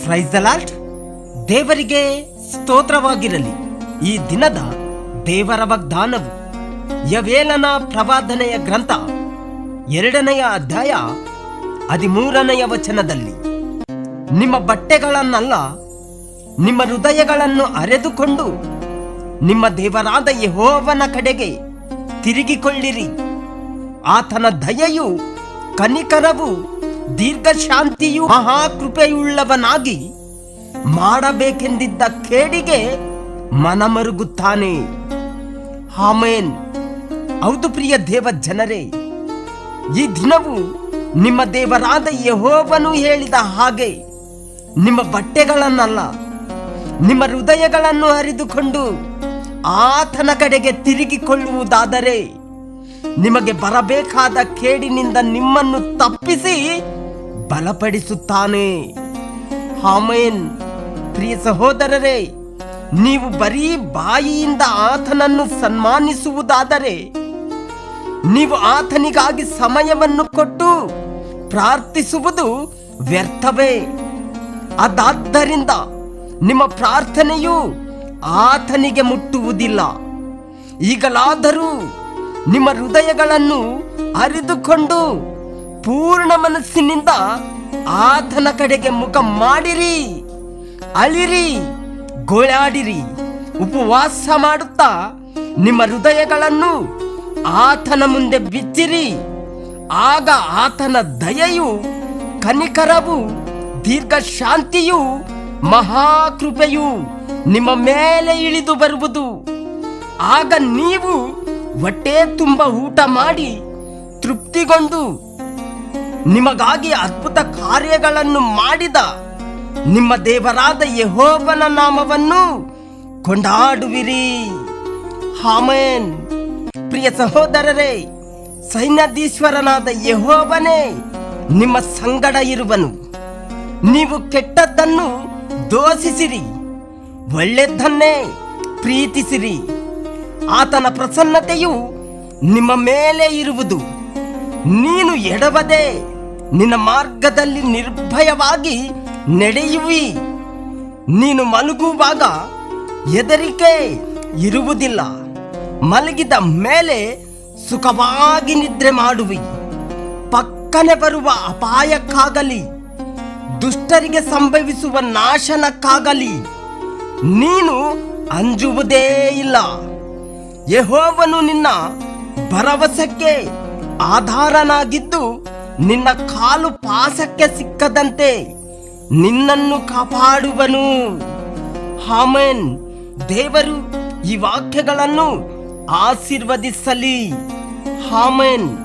ಫ್ರೈಸಲಾಲ್ಟ್ ದೇವರಿಗೆ ಸ್ತೋತ್ರವಾಗಿರಲಿ. ಈ ದಿನದ ದೇವರ ವಾಗ್ದಾನವು ಯವೇಲನ ಪ್ರವಾದನೆಯ ಗ್ರಂಥ ಎರಡನೆಯ ಅಧ್ಯಾಯ ಹದಿಮೂರನೆಯ ವಚನದಲ್ಲಿ. ನಿಮ್ಮ ಬಟ್ಟೆಗಳನ್ನಲ್ಲ, ನಿಮ್ಮ ಹೃದಯಗಳನ್ನು ಅರೆದುಕೊಂಡು ನಿಮ್ಮ ದೇವರಾದ ಯಹೋವನ ಕಡೆಗೆ ತಿರುಗಿಕೊಳ್ಳಿರಿ. ಆತನ ದಯೆಯು, ಕನಿಕರವು, ದೀರ್ಘಶಾಂತಿಯು, ಮಹಾಕೃಪೆಯುಳ್ಳವನಾಗಿ ಮಾಡಬೇಕೆಂದಿದ್ದ ಕೇಡಿಗೆ ಮನಮರುಗುತ್ತಾನೆ. ಹಾಮೇನ್ ಹೌದು ಪ್ರಿಯ ದೇವ ಜನರೇ ಈ ದಿನವು ನಿಮ್ಮ ದೇವರಾದ ಯಹೋವನು ಹೇಳಿದ ಹಾಗೆ ನಿಮ್ಮ ಬಟ್ಟೆಗಳನ್ನಲ್ಲ, ನಿಮ್ಮ ಹೃದಯಗಳನ್ನು ಹರಿದುಕೊಂಡು ಆತನ ಕಡೆಗೆ ತಿರುಗಿಕೊಳ್ಳುವುದಾದರೆ ನಿಮಗೆ ಬರಬೇಕಾದ ಕೇಡಿನಿಂದ ನಿಮ್ಮನ್ನು ತಪ್ಪಿಸಿ ಬಲಪಡಿಸುತ್ತಾನೆ. ಹಾಮೇನ್ ಪ್ರಿಯ ಸಹೋದರರೇ, ನೀವು ಬರೀ ಬಾಯಿಯಿಂದ ಆತನನ್ನು ಸನ್ಮಾನಿಸುವುದಾದರೆ, ನೀವು ಆತನಿಗಾಗಿ ಸಮಯವನ್ನು ಕೊಟ್ಟು ಪ್ರಾರ್ಥಿಸುವುದು ವ್ಯರ್ಥವೇ. ಅದಾದ್ದರಿಂದ ನಿಮ್ಮ ಪ್ರಾರ್ಥನೆಯು ಆತನಿಗೆ ಮುಟ್ಟುವುದಿಲ್ಲ. ಈಗಲಾದರೂ ನಿಮ್ಮ ಹೃದಯಗಳನ್ನು ಅರಿದುಕೊಂಡು ಪೂರ್ಣ ಮನಸ್ಸಿನಿಂದ ಆತನ ಕಡೆಗೆ ಮುಖ ಮಾಡಿರಿ, ಅಳಿರಿ, ಗೋಳಾಡಿರಿ, ಉಪವಾಸ ಮಾಡುತ್ತಾ ನಿಮ್ಮ ಹೃದಯಗಳನ್ನು ಆತನ ಮುಂದೆ ಬಿಚ್ಚಿರಿ. ಆಗ ಆತನ ದಯೆಯು, ಕನಿಕರವು ದೀರ್ಘ ಶಾಂತಿಯು ಮಹಾಕೃಪೆಯು ನಿಮ್ಮ ಮೇಲೆ ಇಳಿದು ಬರುವುದು. ಆಗ ನೀವು ಹೊಟ್ಟೆ ತುಂಬ ಊಟ ಮಾಡಿ ತೃಪ್ತಿಗೊಂಡು ನಿಮಗಾಗಿ ಅದ್ಭುತ ಕಾರ್ಯಗಳನ್ನು ಮಾಡಿದ ನಿಮ್ಮ ದೇವರಾದ ಯಹೋವನ ನಾಮವನ್ನು ಕೊಂಡಾಡುವಿರಿ. ಹಾಮೇನ್ ಪ್ರಿಯ ಸಹೋದರರೇ, ಸೈನ್ಯಾಧೀಶ್ವರನಾದ ಯಹೋವನೇ ನಿಮ್ಮ ಸಂಗಡ ಇರುವನು. ನೀವು ಕೆಟ್ಟದ್ದನ್ನು ದೋಷಿಸಿರಿ ಒಳ್ಳೆದನ್ನೇ ಪ್ರೀತಿಸಿರಿ. ಆತನ ಪ್ರಸನ್ನತೆಯು ನಿಮ್ಮ ಮೇಲೆ ಇರುವುದು. ನೀನು ಎಡವದೆ ನಿನ್ನ ಮಾರ್ಗದಲ್ಲಿ ನಿರ್ಭಯವಾಗಿ ನಡೆಯುವಿ. ನೀನು ಮಲಗುವಾಗ ಹೆದರಿಕೆ ಇರುವುದಿಲ್ಲ. ಮಲಗಿದ ಮೇಲೆ ಸುಖವಾಗಿ ನಿದ್ರೆ ಮಾಡುವಿ. ಪಕ್ಕನೆ ಬರುವ ಅಪಾಯಕ್ಕಾಗಲಿ, ದುಷ್ಟರಿಗೆ ಸಂಭವಿಸುವ ನಾಶನಕ್ಕಾಗಲಿ, ನೀನು ಅಂಜುವುದೇ ಇಲ್ಲ. ಯೆಹೋವನು ನಿನ್ನ ಭರವಸಕ್ಕೆ ಆಧಾರನಾಗಿದ್ದು ನಿನ್ನ ಕಾಲು ಪಾಸಕ್ಕೆ ಸಿಕ್ಕದಂತೆ ನಿನ್ನನ್ನು ಕಾಪಾಡುವನು. ಹಾಮೇನ್ ದೇವರು ಈ ವಾಕ್ಯಗಳನ್ನು ಆಶೀರ್ವದಿಸಲಿ. ಹಾಮೇನ್